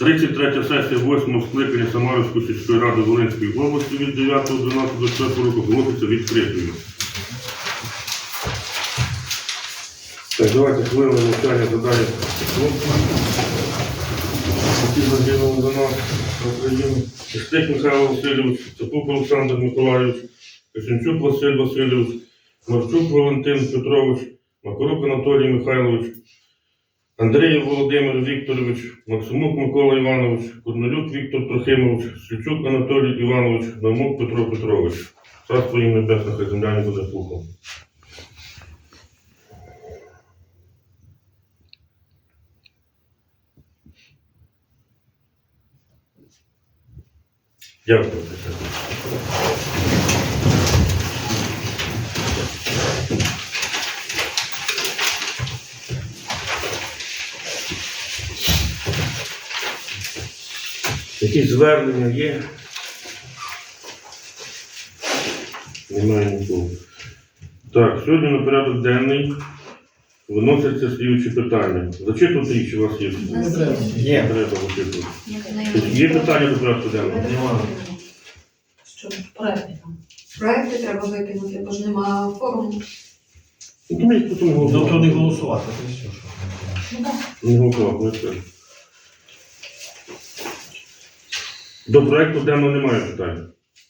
33 сесія 8 скликання Самарівської сільської ради Волинської області від 9.12.24 року оголоситься відкритою. Так, давайте хвилину навчання задання. Загинули за нас в Україні. Михайло Васильович, Цапук Олександр Миколайович, Косинчук Василь Васильович, Марчук Валентин Петрович, Макарук Анатолій Михайлович, Андрієв Володимир Вікторович, Максимук Микола Іванович, Корнелюк Віктор Трохимович, Слючук Анатолій Іванович, Навмук Петро Петрович. Царство їм небесне, хай земля не буде пухом. Дякую. Якісь звернення є? Немає нікого. Так, сьогодні на порядок денний виносяться слідчі питання. Зачитувати їх, чи у вас є? Не треба. Є. Треба зачитувати. Є питання до порядку денного? Що проекти там? Проекти треба викинути, бо ж нема форуму. Ну, ми їх потім Ну, то не голосувати. голосувати, то все, що. Ну так. Не голосувати, не все. До проекту денного немає питань.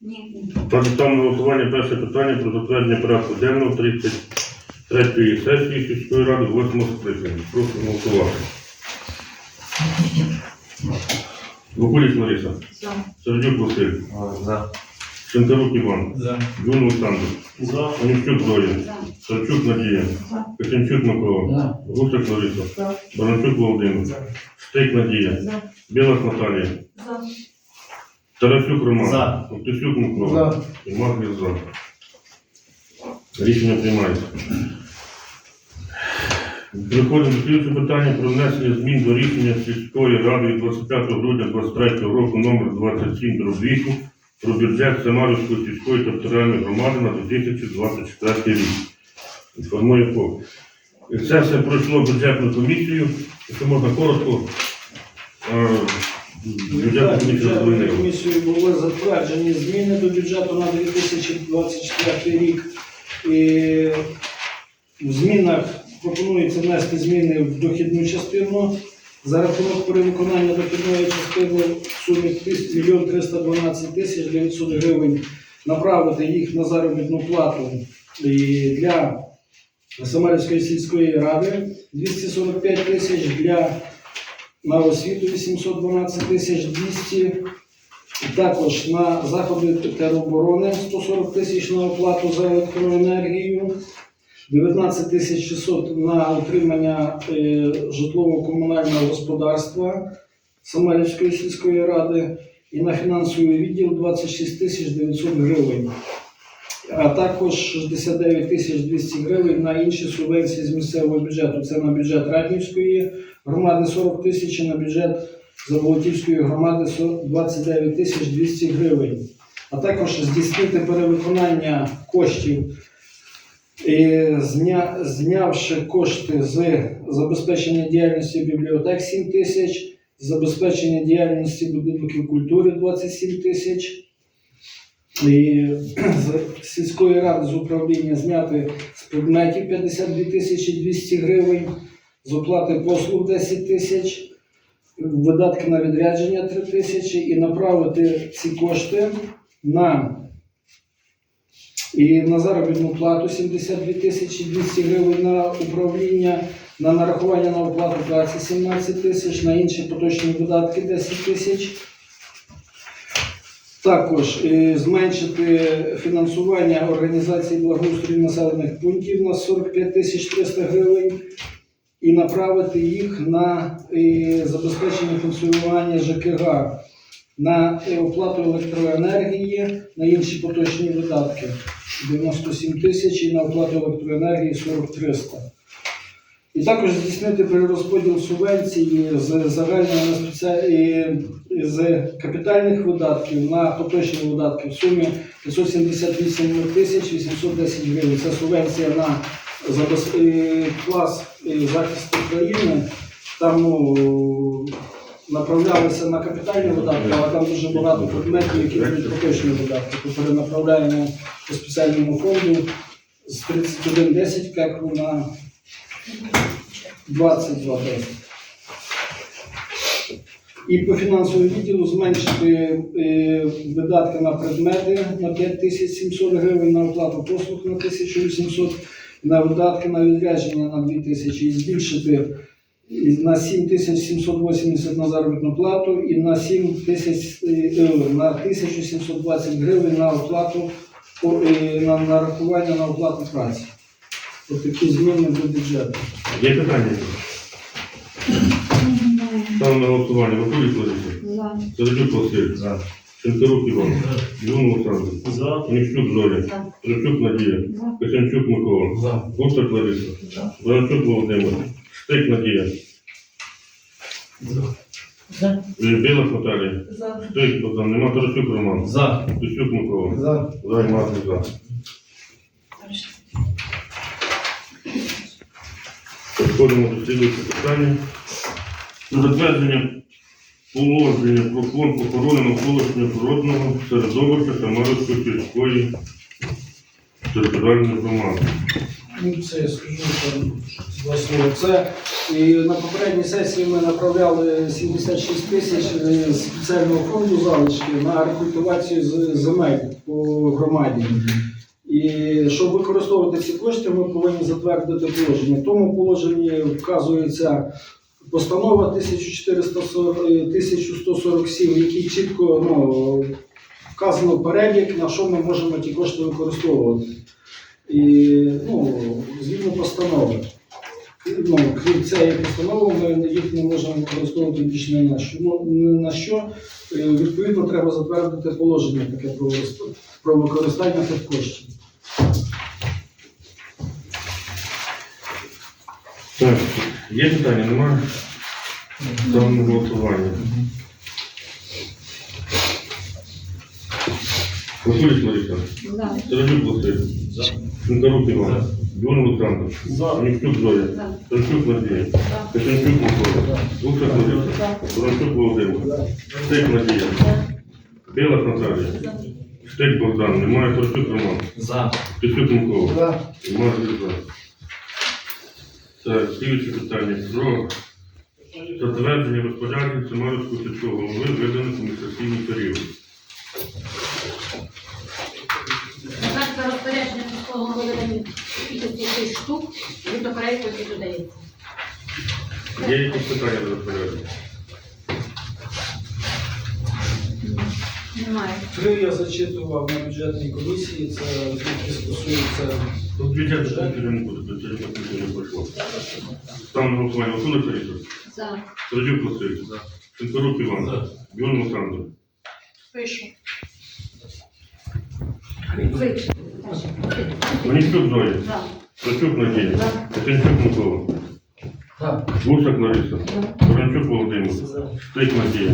Ні. Там на голосування перше питання про затвердження порядку денного 33-ї сесії сільської ради 8 скликання. Прошу голосувати. Вакуліч Лариса, За. Сердюк Василь, За. Шинкарук Іван, За. Юн Олександр, За. Онівчук Зоя, За. Савчук Надія, За. Косинчук Микола, За. Гусак Лариса, За. Баранчук Володимир, Штик Надія, За. Білас Наталія, За. Тарасюк Роман, За. Октисюк Микола, і Марк за. Рішення приймається. Переходимо до слідчого питання про внесення змін до рішення сільської ради від 25 грудня 2023 року номер 27 8 про бюджет Самарівської сільської територіальної громади на 2024 рік. Інформує по. Це все пройшло бюджетну комісію. Якщо можна коротко, е, бюджетна комісія Бюджетною комісією були затверджені зміни до бюджету на 2024 рік. І в змінах пропонується внести зміни в дохідну частину. За рахунок перевиконання дохідної частини в сумі 1 312 тисяч 900 гривень направити їх на заробітну плату і для Самарівської сільської ради 245 тисяч для на освіту 812 тисяч 200, також на заходи тероборони 140 тисяч на оплату за електроенергію, 19 тисяч 600 на утримання е, житлово-комунального господарства Самарівської сільської ради і на фінансовий відділ 26 тисяч 900 гривень. А також 69 тисяч 200 гривень на інші субвенції з місцевого бюджету. Це на бюджет Раднівської громади 40 тисяч, на бюджет Заболотівської громади 29 тисяч 200 гривень. А також здійснити перевиконання коштів, і зня, знявши кошти з забезпечення діяльності бібліотек 7 тисяч, забезпечення діяльності будинків культури 27 тисяч. І з сільської ради з управління зняти з предметів 52 тисячі 200 гривень, з оплати послуг 10 тисяч, видатки на відрядження 3 тисячі і направити ці кошти на, і на заробітну плату 72 тисячі 200 гривень на управління, на нарахування на оплату праці 17 тисяч, на інші поточні видатки 10 тисяч. Також е, зменшити фінансування організації благоустрою населених пунктів на 45 тисяч 300 гривень і направити їх на е, забезпечення функціонування ЖКГ, на е, оплату електроенергії, на інші поточні видатки 97 тисяч і на оплату електроенергії 40 300. І також здійснити перерозподіл субвенції з загального і- з капітальних видатків на поточні видатки в сумі 578 тисяч 810 гривень. Це субвенція на е, клас е, захисту України. Там ну, направлялися на капітальні видатки, але там дуже багато предметів, які будуть поточні видатки. То перенаправляємо по спеціальному фонду з 3110 кеку на 2210. І по фінансовому відділу зменшити е, видатки на предмети на 5700 гривень, на оплату послуг на 1800, на видатки на відрядження на 2000 і збільшити на 7780 на заробітну плату і на 7 тисяч, е, е, на 1720 гривень на оплату е, на нарахування на оплату праці. Ось такі зміни до бюджету. Є питання? Ставимо на голосування. Вакуліч Лариса. За. Середюк Василь. За. Шинкарук Іван. Юн Олександр. За. Онищук Золя. За. Надія. Косянчук Микола. За. Гурчак Лариса. Ворончук Володимир. Штик Надія. За. Е, Білик Наталія. За. Штик Богдан. Нема Тарасюк Роман. За. Тусюк Микола. За. За і за. Переходимо до слідуючого питання. Затвердження положення про фонд охорони навколишнього природного середовища Самарської сільської територіальної громади. Ну, це я скажу два слова. Це і на попередній сесії ми направляли 76 тисяч спеціального фонду залишки на рекультивацію земель по громаді. І щоб використовувати ці кошти, ми повинні затвердити положення. В тому положенні вказується постанова 1440, е, 1147, в якій чітко ну, вказано перелік, на що ми можемо ті кошти використовувати. І ну, згідно постанови. Ну, крім цієї постанови, ми їх не можемо використовувати більше ні на що. Ну, на що. Е, Відповідно, треба затвердити положення таке про використання тих коштів. Так, є питання, немає? На голосування. Василь Лариса. За. Середюк Василь. За. Шинкарук Іван. Юн Олександр. За. Онищук Зоя. За. Тарасюк Надія. Косянчук Микола. Гурчак Лариса. Ворончук Володимир. Штик Надія. Білик Наталія. Штик Богдан. Немає Тарасюк Роман. За. Тисюк Микола. За. Немає Зріза. Так, слідуюче питання. Про затвердження розпоряджень Самарського сільського голови виданих у місяційний період. Розпорядження сільського голови кількості 6 штук від окрейку додається. Є якісь питання до розпорядження? Немає. Три я зачитував на бюджетній комісії, це тільки стосується Тут бюджет вже не буде, тут через нічого не пройшло. Там на голосування Василь Лариса. За. Середюк Василь. Шинкарук Іван. Юн Олександр. Пишу. Вийшли. Онищук Зоя. За. Тарасюк Надія. За. Косянчук Микола. Гурчак Лариса. Ворончук Володимир. Штик Надія.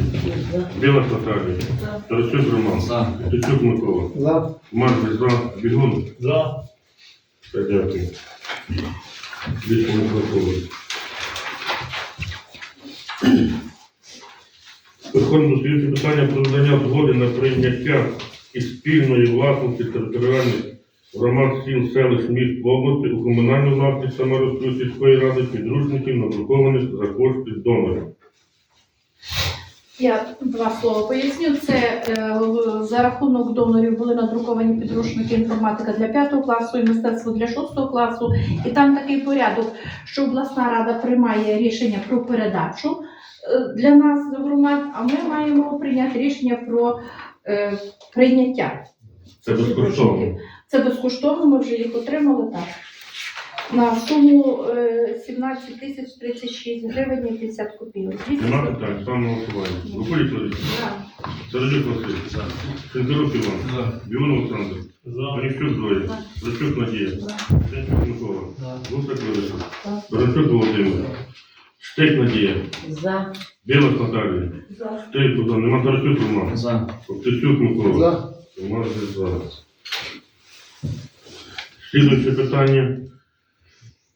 Білик Наталія. Тарасюк Роман. Тисюк Микола. Марк за. Бігун. За. Дякую. Більше не враховують. Переходимо до слідчого питання про надання згоди на прийняття із спільної власності територіальних громад сіл, селищ, міст області у комунальну власність Самарської сільської ради підручників, надрукованих за кошти донорів. Я два слова поясню. Це е, за рахунок донорів були надруковані підручники інформатика для 5 класу і мистецтво для 6 класу. І там такий порядок, що обласна рада приймає рішення про передачу е, для нас громад, а ми маємо прийняти рішення про е, прийняття. Це безкоштовно. Це безкоштовно, ми вже їх отримали так. На суму е, 17 тисяч 36 гривень і 50 копійок. Нема питань, на голосування. Виходить. Так. Середюк Василь. Сидорук Іван. Бігун Олександр. За. Онищук Зоя. Тарасюк Надія. За. Косянчук Микола. Гусак. За. Ворончук Володимир. Штик Надія. За. Білик Наталія. За. Штик Богдан. Нема Тарасюк Роман. За. Оптисюк Микола. За. Нема зараз. Слідуюче питання.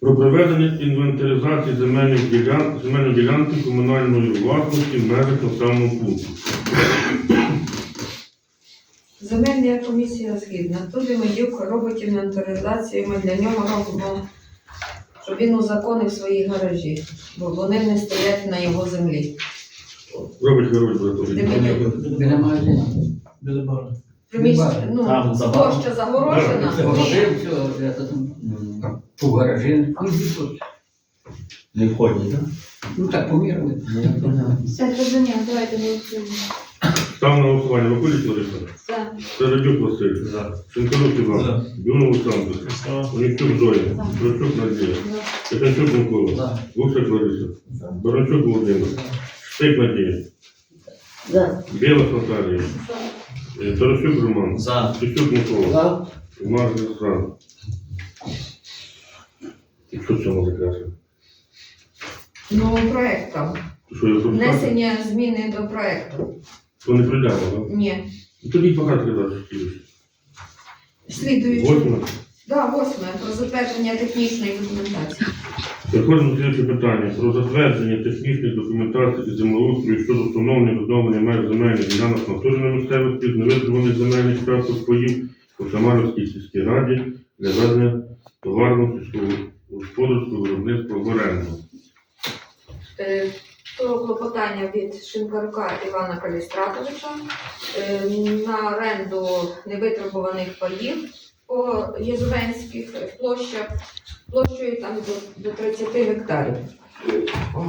Про проведення інвентаризації земельних ділянок, земельної ділянки комунальної власності в межах населеного пункту. Земельна комісія згідна. Туди Медюк робить інвентаризацію, ми для нього робимо, щоб він узаконив свої гаражі, бо вони не стоять на його землі. Робить. Де Медюк. Біля магазину. Біля бару. Приміщення, ну, Там забавно. площа загорожена. Це гаражі, все, я там у гаражі. Не входять, так? Ну так поміряли. Все, зрозуміло, давайте голосуємо. Став на голосування Вакуліч Лариса, Це Середюк Василь, За. Шинкарук Іван, Бюрно Олександр, Онівчук Зоя, Кравчук Надія, Катянчук Микола, За. Гусак Лариса, Баранчук Володимир, Штик Надія, Біла Наталія, е, Тарасюк Роман, За. Тищук Микола, За. Марк за. І що це може красити? ну, проект там. Що я пропускав? Внесення зміни до проекту. То не прийдемо, так? Ні. Ну, Тоді багато казати, що хотілося. Слідуючи. Восьме. Да, восьме. Про затвердження технічної документації. Переходимо до питання. Про затвердження технічних документацій і землеустрою щодо встановлення відновлення меж земельних ділянок на території на місцевості з невитребуваних земельних часток своїх у Самарівській сільській раді для ведення товарного сільськогосподарського виробництва в оренду. Е, То клопотання від Шинкарука Івана Калістратовича е, на оренду невитребуваних паїв по Єзувенських площах, площею там до, до 30 гектарів. О.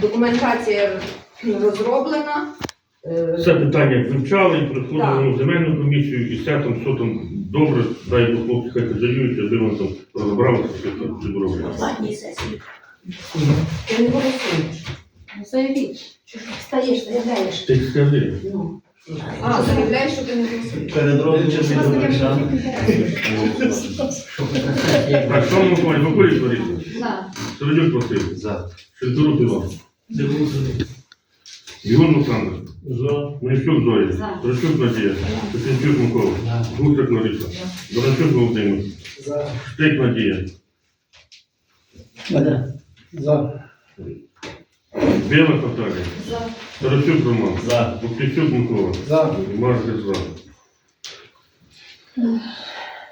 Документація розроблена. Е, Це питання вивчали, приходили Так. на земельну комісію, і все там, що там добре, дай Бог хлопці хай хазяюють, я думаю, там розібралися, що там зробили. Останній сесії. Ти не голосуєш. Ну, Заявіть. Встаєш, заявляєш? Ти скажи. Ну. А, заявляєш, що ти не голосуєш. Перед родичами Що до ви Варшави. Щоб ви так Так, що ми говоримо? Вакуліч Лариса, За. Середюк Василь, За. Шинкарук Іван, Не голосує. Бігун Олександр, За. Монищук Зоя, За. Тарасюк Надія, Костянчук Микола, Гусак Лариса, Баранчук Володимир, За. Штик Надія, За. Біла Наталія, За. Тарасюк Роман, За. Бухтичук Микола, За. Марк за.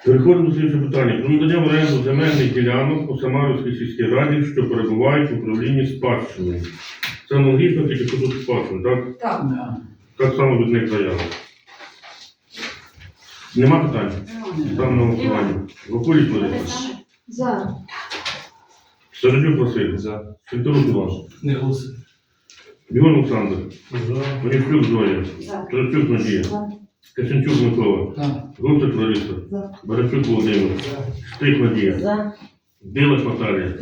Переходимо до слідчого питання. Про надання в оренду земельних ділянок у Самарівській сільській раді, що перебувають в управлінні спадщиною. Це аналогічно, тільки що тут спадщина, так? Так. Так само від них заява. Нема питань? Там на голосування. Вакуліч Лариса, За. Середюк Василь, За. Сінторук Іван, Не голосує. Бігун Олександр. Монівчук Зоя. Тарасюк Надія, За. Касянчук Микола, За. Лариса, За. Барачук Володимир, Штик Надія. Білик Наталія,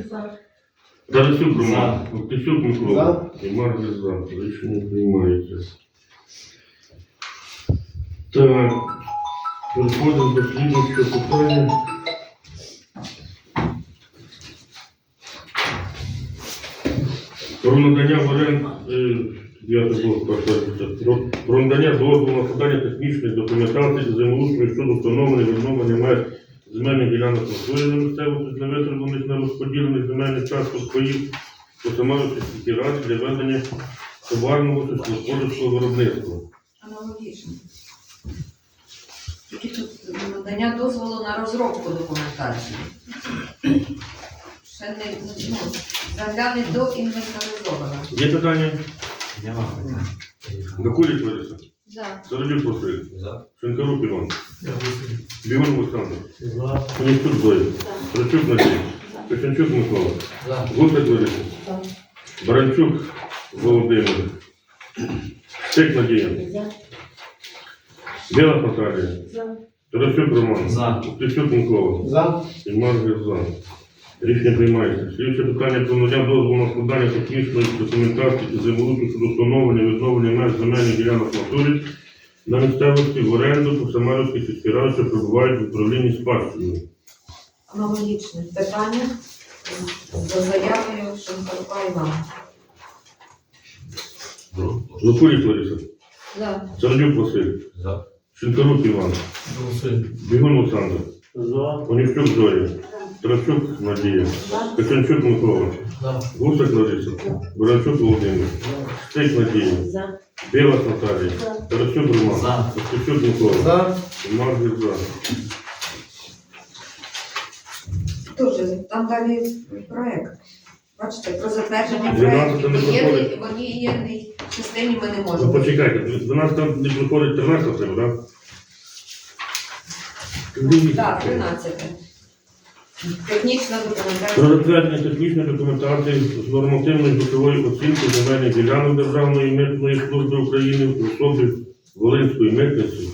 Тарасюк Роман, Октисюк Микола За. і Марк за. Рішення приймається. Так, переходимо до слідуючого питання. Про надання в оренду, е, я про, надання дозволу на складання технічної документації землеустрою щодо встановлення відновлення меж земельних ділянок на місцевості для витребуваних на розподілених земельних часток паїв по сільській раді для ведення товарного сільськогосподарського виробництва. Аналогічно. Надання дозволу на розробку документації. Ще не ну, загляне до інвентаризовано. Є питання? Нема. Докуліч Лариса, За. Середюк Василь, За. Шинкарук Іван. Бігун Олександр, За. Конічук Зоя, Трачук Надія, Кочанчук Микола, Гусак Лариса, Баранчук Володимир, Штик Надія, Біла Наталія, За. Тарасюк Роман, За. Октисюк Микола За. і Марк за. Рішення приймається. Слідче питання про надання дозволу на складання технічної документації і землеустрою щодо встановлення відновлення меж земельних ділянок натурі на місцевості в оренду по Самарівській сільській раді, що перебувають в управлінні спадщиною. Аналогічне питання за заявою Шинкарука Івана. Лукуліч Лариса, За. Сердюк Василь, За. Шинкарук Іван. Бігун Олександр, За. Онівчук Зоря, Тарасюк Надія, Косянчук Микола, Гусак Лариса, Боранчук Володимир, Стик Надія, Білас Наталія, Тарасюк Роман. Костючук Микола, Маргір за. Дуже там далі проект. Бачите, про затвердження 12 проєктів. не Воєнний, проходить. в частині ми не Ну можемо. почекайте, 12 не проходить 13 треба, так? Так, 13. Технічна Про документація. затвердження технічної документації з нормативної грошової оцінки земельних ділянок Державної митної служби України в особі Волинської митниці.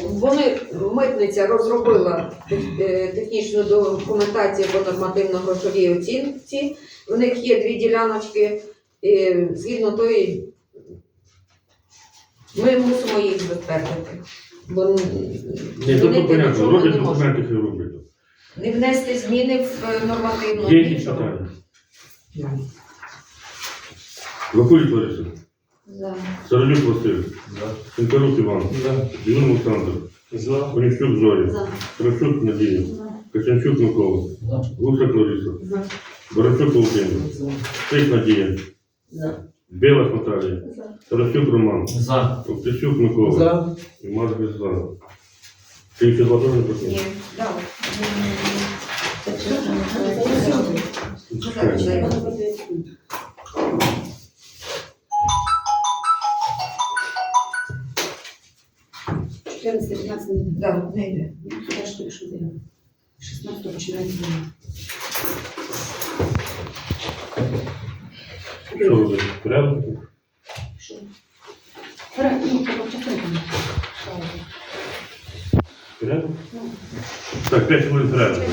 Вони, митниця розробила е, технічну документацію по нормативно-грошовій оцінці. В них є дві діляночки, згідно тої, ми мусимо їх затвердити. Бо Не, змінити тут понятно, нічого роблять не можна. документи, хай роблять. Не внести зміни в е, нормативну Є якісь питання? Вакуль Лариса, За. Саралюк Василь, Сенкарук Іван, Юр Олександр, Онищук Зоря, Тарасюк Надія, Косянчук Микола, Гусак Лариса, Барачук Володимир, Стик Надія, Білас Наталія, Тарасюк Роман, За. Оптисюк Микола і Маргір за. Ти ще два теж не Ні, просив? да. Чекай. Да, не йде. 16 починається. Робити? Порядок? Перед, ну, частинкам. Порядок? Так, 5 хвилин порядок.